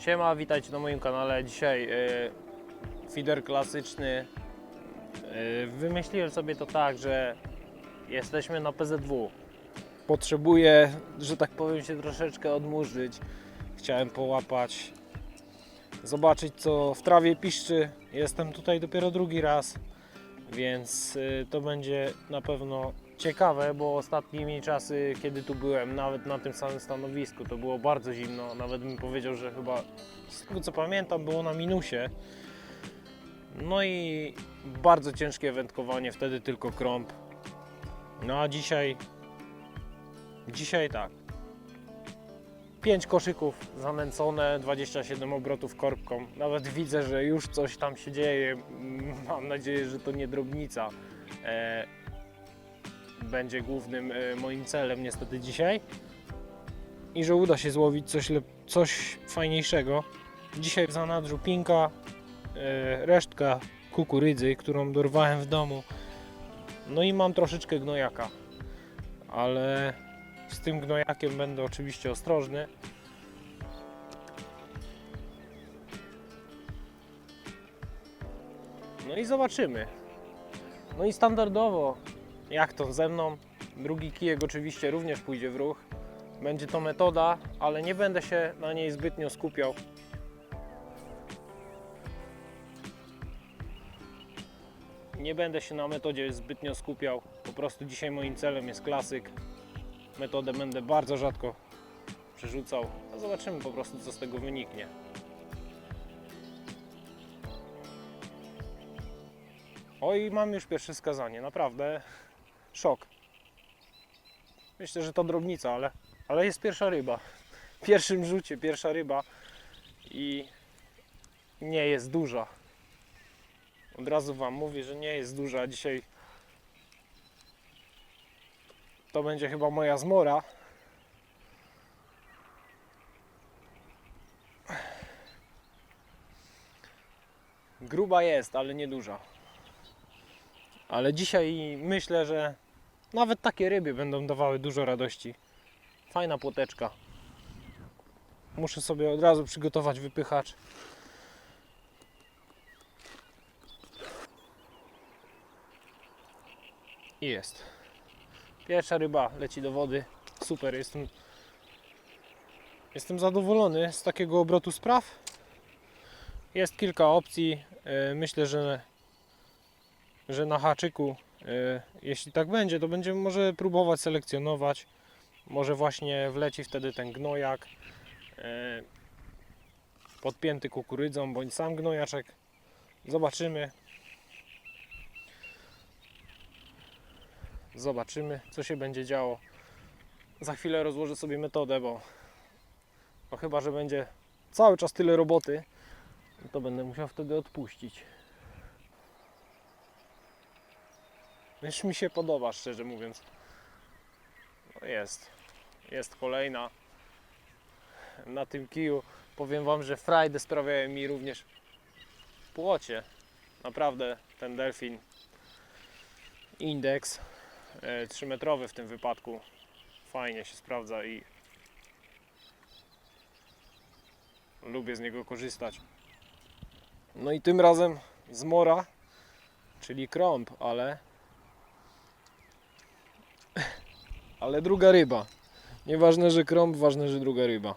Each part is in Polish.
Siema, witajcie na moim kanale. Dzisiaj e, feeder klasyczny. E, wymyśliłem sobie to tak, że jesteśmy na PZW. Potrzebuję, że tak powiem, się troszeczkę odmurzyć. Chciałem połapać, zobaczyć co w trawie piszczy. Jestem tutaj dopiero drugi raz, więc e, to będzie na pewno ciekawe, bo ostatnimi czasy, kiedy tu byłem, nawet na tym samym stanowisku, to było bardzo zimno. Nawet bym powiedział, że chyba z tego co pamiętam, było na minusie. No i bardzo ciężkie wędkowanie, wtedy tylko krąb. No a dzisiaj, dzisiaj tak. 5 koszyków zanęcone, 27 obrotów korbką. Nawet widzę, że już coś tam się dzieje. Mam nadzieję, że to nie drobnica. E, będzie głównym e, moim celem niestety dzisiaj i że uda się złowić coś, coś fajniejszego. Dzisiaj w zanadrzu pinka, e, resztka kukurydzy, którą dorwałem w domu. No i mam troszeczkę gnojaka, ale z tym gnojakiem będę oczywiście ostrożny. No i zobaczymy. No i standardowo jak to ze mną. Drugi kijek oczywiście również pójdzie w ruch. Będzie to metoda, ale nie będę się na niej zbytnio skupiał. Nie będę się na metodzie zbytnio skupiał. Po prostu dzisiaj moim celem jest klasyk. Metodę będę bardzo rzadko przerzucał. No zobaczymy po prostu co z tego wyniknie. Oj, mam już pierwsze skazanie, naprawdę szok. Myślę, że to drobnica, ale, ale jest pierwsza ryba. W pierwszym rzucie pierwsza ryba i nie jest duża. Od razu Wam mówię, że nie jest duża. Dzisiaj to będzie chyba moja zmora. Gruba jest, ale nie duża. Ale dzisiaj myślę, że nawet takie ryby będą dawały dużo radości. Fajna płoteczka. Muszę sobie od razu przygotować wypychacz. I jest. Pierwsza ryba leci do wody. Super, jestem jestem zadowolony z takiego obrotu spraw. Jest kilka opcji. E, Myślę, że że na haczyku, e, jeśli tak będzie, to będziemy może próbować selekcjonować. Może właśnie wleci wtedy ten gnojak e, podpięty kukurydzą, bądź sam gnojaczek. Zobaczymy. Zobaczymy, co się będzie działo. Za chwilę rozłożę sobie metodę, bo, bo chyba, że będzie cały czas tyle roboty, to będę musiał wtedy odpuścić. Już mi się podoba, szczerze mówiąc. No jest. Jest kolejna. Na tym kiju powiem Wam, że frajdę sprawiają mi również płocie. Naprawdę ten delfin Index 3-metrowy w tym wypadku fajnie się sprawdza i lubię z niego korzystać. No i tym razem zmora, czyli krąb, ale ale druga ryba. Nieważne, że krąb, ważne, że druga ryba.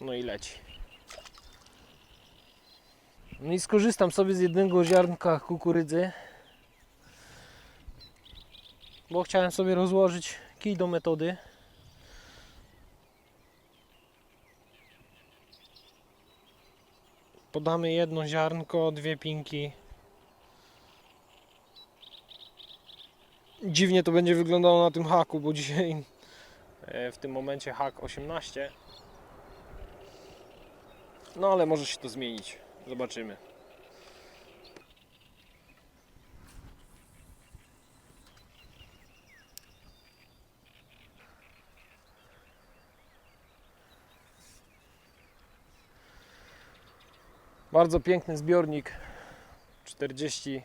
No i leci. No i skorzystam sobie z jednego ziarnka kukurydzy. Bo chciałem sobie rozłożyć kij do metody. Podamy jedno ziarnko, dwie pinki. Dziwnie to będzie wyglądało na tym haku, bo dzisiaj e, w tym momencie hak 18. No ale może się to zmienić. Zobaczymy. Bardzo piękny zbiornik. 40,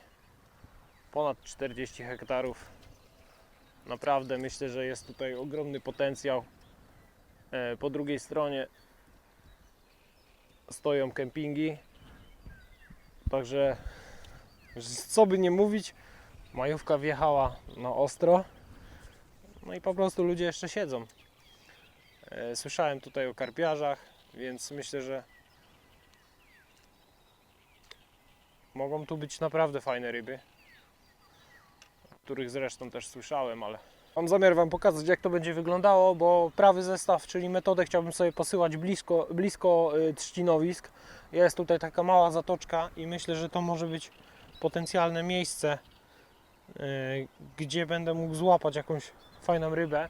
ponad 40 hektarów. Naprawdę myślę, że jest tutaj ogromny potencjał. E, Po drugiej stronie stoją kempingi. Także co by nie mówić, majówka wjechała na ostro. No i po prostu ludzie jeszcze siedzą. E, Słyszałem tutaj o karpiarzach, więc myślę, że mogą tu być naprawdę fajne ryby, o których zresztą też słyszałem, ale mam zamiar Wam pokazać jak to będzie wyglądało, bo prawy zestaw, czyli metodę chciałbym sobie posyłać blisko, blisko y, trzcinowisk. Jest tutaj taka mała zatoczka i myślę, że to może być potencjalne miejsce, y, gdzie będę mógł złapać jakąś fajną rybę.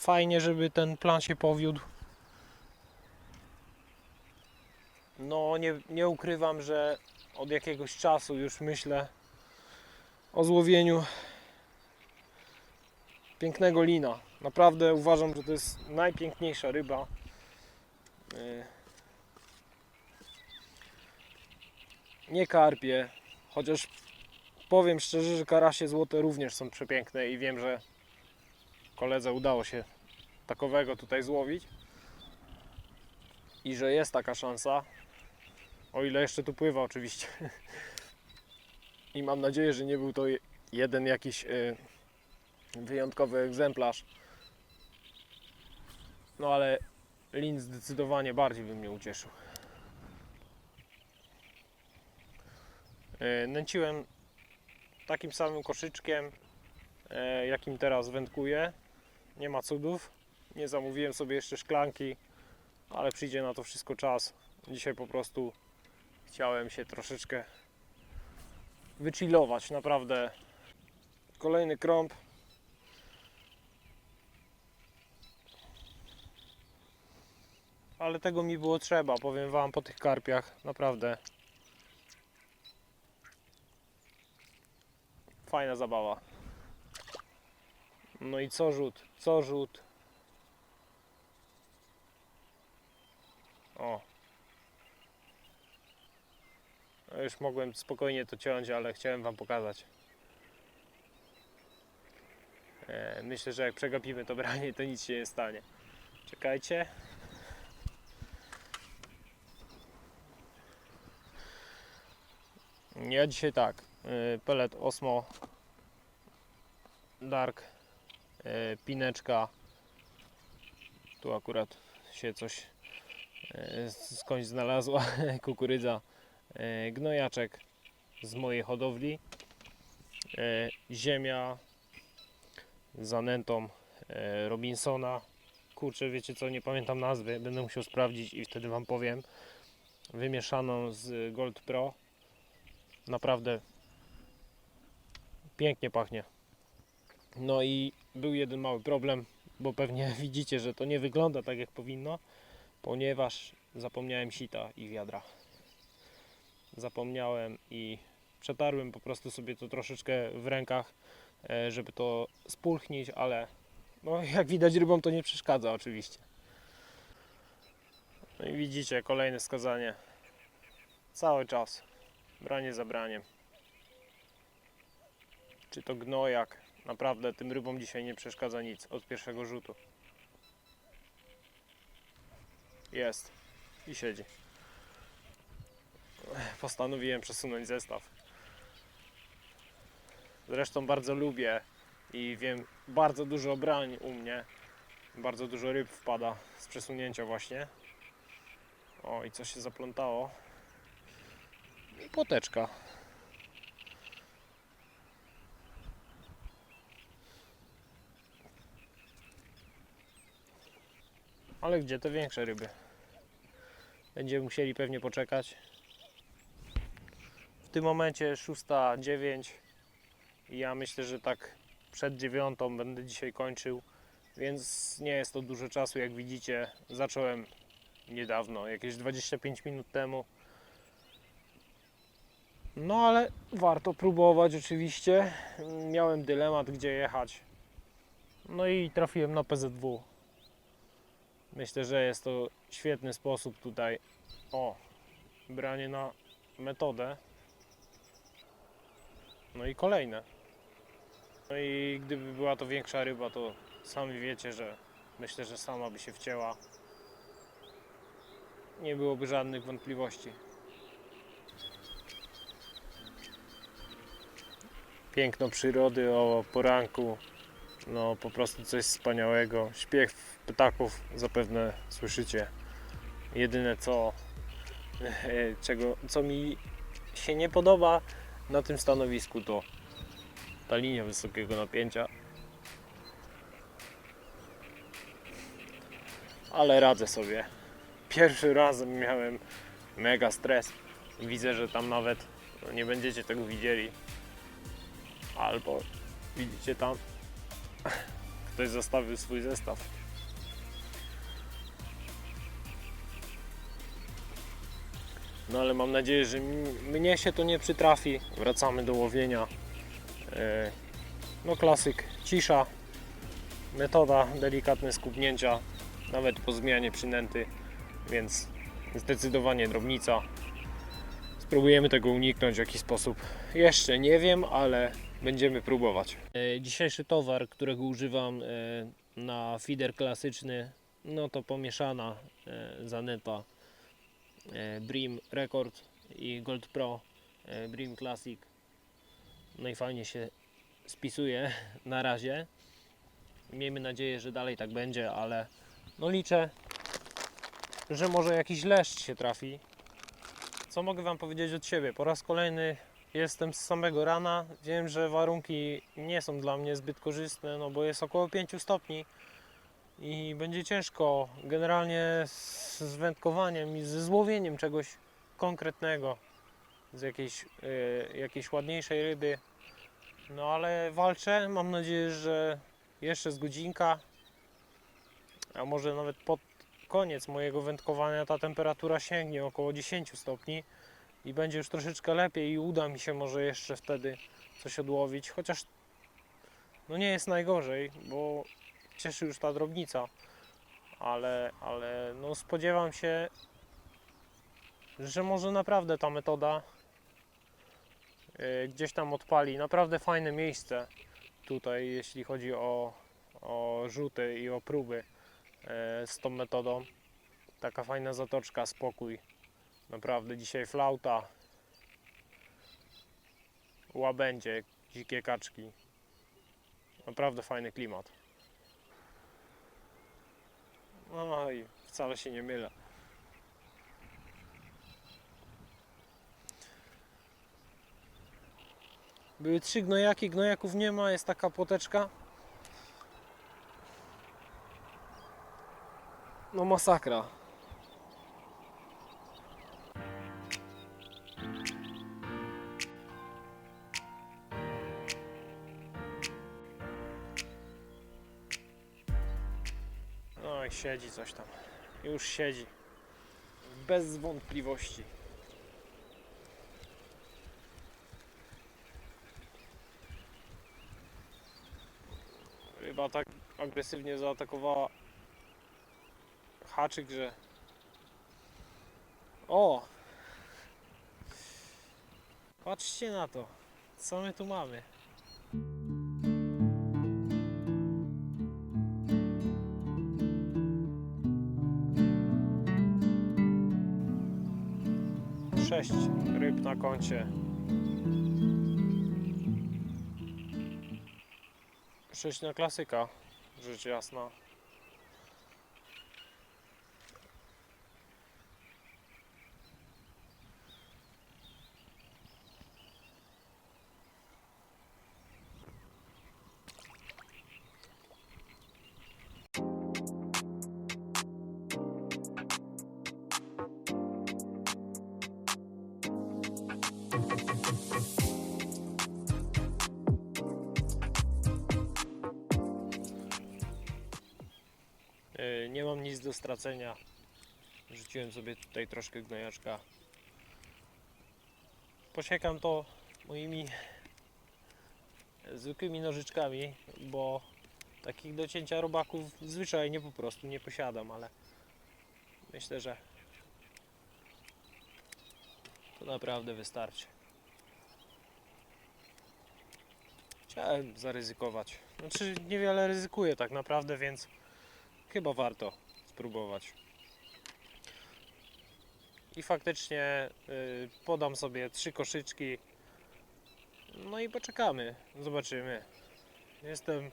Fajnie, żeby ten plan się powiódł. No, nie, nie ukrywam, że od jakiegoś czasu już myślę o złowieniu pięknego lina. Naprawdę uważam, że to jest najpiękniejsza ryba. Yy. Nie karpie, chociaż powiem szczerze, że karasie złote również są przepiękne i wiem, że koledze udało się takowego tutaj złowić i że jest taka szansa, o ile jeszcze tu pływa oczywiście. I mam nadzieję, że nie był to je- jeden jakiś y, wyjątkowy egzemplarz. No ale lin zdecydowanie bardziej by mnie ucieszył. Y, Nęciłem takim samym koszyczkiem, e, jakim teraz wędkuję. Nie ma cudów. Nie zamówiłem sobie jeszcze szklanki, ale przyjdzie na to wszystko czas. Dzisiaj po prostu chciałem się troszeczkę wychillować, naprawdę. Kolejny krąb. Ale tego mi było trzeba, powiem Wam, po tych karpiach, naprawdę. Fajna zabawa. No i co rzut, co rzut. O. No już mogłem spokojnie to ciąć, ale chciałem Wam pokazać. E, myślę, że jak przegapimy to branie, to nic się nie stanie. Czekajcie. Ja dzisiaj tak. y, Pelet Osmo Dark y, Pineczka. Tu akurat się coś skądś znalazła. Kukurydza. Y, Gnojaczek z mojej hodowli. y, Ziemia z zanętą y, Robinsona. Kurczę, wiecie co, nie pamiętam nazwy. Będę musiał sprawdzić i wtedy Wam powiem. Wymieszaną z Gold Pro. Naprawdę pięknie pachnie. No i był jeden mały problem, bo pewnie widzicie, że to nie wygląda tak jak powinno, ponieważ zapomniałem sita i wiadra. Zapomniałem i przetarłem po prostu sobie to troszeczkę w rękach, e, żeby to spulchnić, ale no, jak widać rybom to nie przeszkadza oczywiście. No i widzicie kolejne skazanie. Cały czas. Branie za braniem. Czy to gnojak? Naprawdę tym rybom dzisiaj nie przeszkadza nic od pierwszego rzutu. Jest. I siedzi. Postanowiłem przesunąć zestaw. Zresztą bardzo lubię i wiem bardzo dużo brań u mnie. Bardzo dużo ryb wpada z przesunięcia właśnie. O i co się zaplątało. I płoteczka. Ale gdzie te większe ryby? Będziemy musieli pewnie poczekać. Tym momencie 6.09 i ja myślę, że tak przed dziewiątą będę dzisiaj kończył, więc nie jest to dużo czasu, jak widzicie. Zacząłem niedawno, jakieś 25 minut temu. No ale warto próbować oczywiście. Miałem dylemat gdzie jechać. No i trafiłem na PZW. Myślę, że jest to świetny sposób tutaj. O, branie na metodę. No i kolejne. No i gdyby była to większa ryba, to sami wiecie, że myślę, że sama by się wcięła. Nie byłoby żadnych wątpliwości. Piękno przyrody o poranku, no po prostu coś wspaniałego. Śpiew ptaków zapewne słyszycie. Jedyne co, czego, co mi się nie podoba na tym stanowisku to ta linia wysokiego napięcia. Ale radzę sobie. Pierwszy raz miałem mega stres widzę, że tam nawet no, nie będziecie tego widzieli. Albo widzicie tam ktoś zostawił swój zestaw. No ale mam nadzieję, że mnie się to nie przytrafi. Wracamy do łowienia. E, No klasyk, cisza, metoda, delikatne skupnięcia, nawet po zmianie przynęty, więc zdecydowanie drobnica. Spróbujemy tego uniknąć w jakiś sposób. Jeszcze nie wiem, ale będziemy próbować. E, Dzisiejszy towar, którego używam e, na feeder klasyczny, no to pomieszana e, zaneta e, Brim Record i Gold Pro e, Brim Classic. No i fajnie się spisuje na razie. Miejmy nadzieję, że dalej tak będzie, ale no liczę, że może jakiś leszcz się trafi. Co mogę Wam powiedzieć od siebie? Po raz kolejny jestem z samego rana. Wiem, że warunki nie są dla mnie zbyt korzystne, no bo jest około 5 stopni i będzie ciężko generalnie z, wędkowaniem i ze złowieniem czegoś konkretnego, z jakiejś, y, jakiejś ładniejszej ryby. No ale walczę, mam nadzieję, że jeszcze z godzinka, a może nawet pod koniec mojego wędkowania ta temperatura sięgnie około 10 stopni i będzie już troszeczkę lepiej i uda mi się może jeszcze wtedy coś odłowić, chociaż no nie jest najgorzej, bo cieszy już ta drobnica, ale, ale no spodziewam się, że może naprawdę ta metoda y, gdzieś tam odpali. Naprawdę fajne miejsce tutaj, jeśli chodzi o, o rzuty i o próby e, z tą metodą. Taka fajna zatoczka, spokój. Naprawdę dzisiaj flauta, łabędzie, dzikie kaczki. Naprawdę fajny klimat. No i wcale się nie mylę. Były trzy gnojaki, gnojaków nie ma, jest taka poteczka. No masakra. Siedzi coś tam. Już siedzi. Bez wątpliwości. Ryba tak agresywnie zaatakowała haczyk, że... O! Patrzcie na to. Co my tu mamy? Na koncie. Sześć na klasyka, rzecz jasna. Nie mam nic do stracenia. Rzuciłem sobie tutaj troszkę gnojaczka. Posiekam to moimi zwykłymi nożyczkami, bo takich do cięcia robaków zwyczajnie po prostu nie posiadam, ale myślę, że to naprawdę wystarczy. Chciałem zaryzykować. Znaczy niewiele ryzykuję tak naprawdę, więc chyba warto spróbować. I faktycznie y, podam sobie trzy koszyczki. No i poczekamy, zobaczymy. Jestem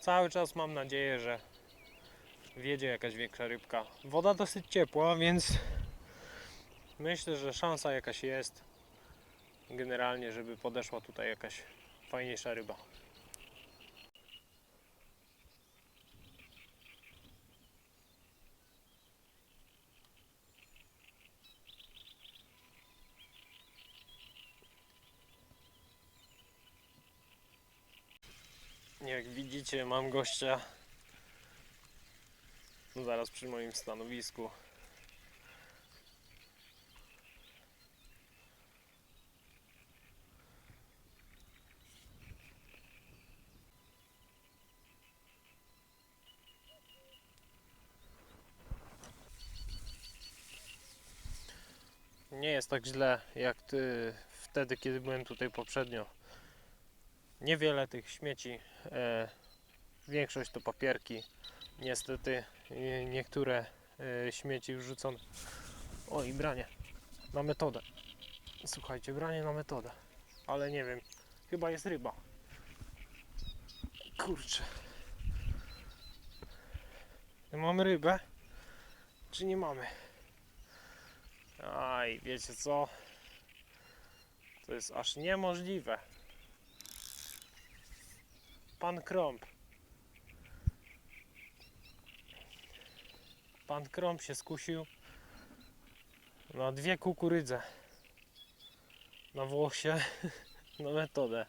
cały czas mam nadzieję, że wjedzie jakaś większa rybka. Woda dosyć ciepła, więc myślę, że szansa jakaś jest. Generalnie, żeby podeszła tutaj jakaś fajniejsza ryba. Jak widzicie, mam gościa zaraz przy moim stanowisku. Nie jest tak źle jak ty, wtedy, kiedy byłem tutaj poprzednio. Niewiele tych śmieci. E, większość to papierki. Niestety niektóre e, śmieci wrzucone. O i branie na metodę. Słuchajcie, branie na metodę. Ale nie wiem, chyba jest ryba. Kurczę. Mamy rybę? Czy nie mamy? Aj, wiecie co? To jest aż niemożliwe. Pan Krąb. Pan Krąb się skusił na dwie kukurydze. Na Włosie, na metodę.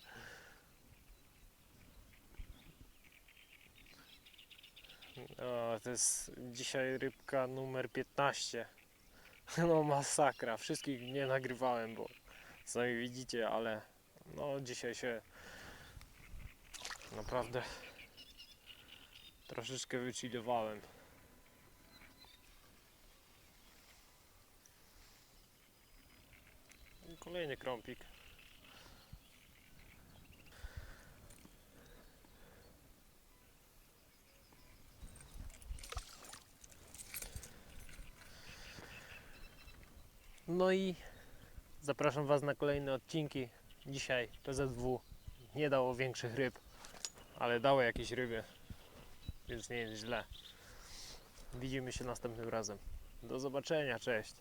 O, to jest dzisiaj rybka numer 15. No masakra. Wszystkich nie nagrywałem, bo sami widzicie, ale no dzisiaj się naprawdę troszeczkę wychillowałem. Kolejny krąpik. No i zapraszam Was na kolejne odcinki. Dzisiaj PZW nie dało większych ryb, ale dało jakieś ryby, więc nie jest źle. Widzimy się następnym razem. Do zobaczenia, cześć.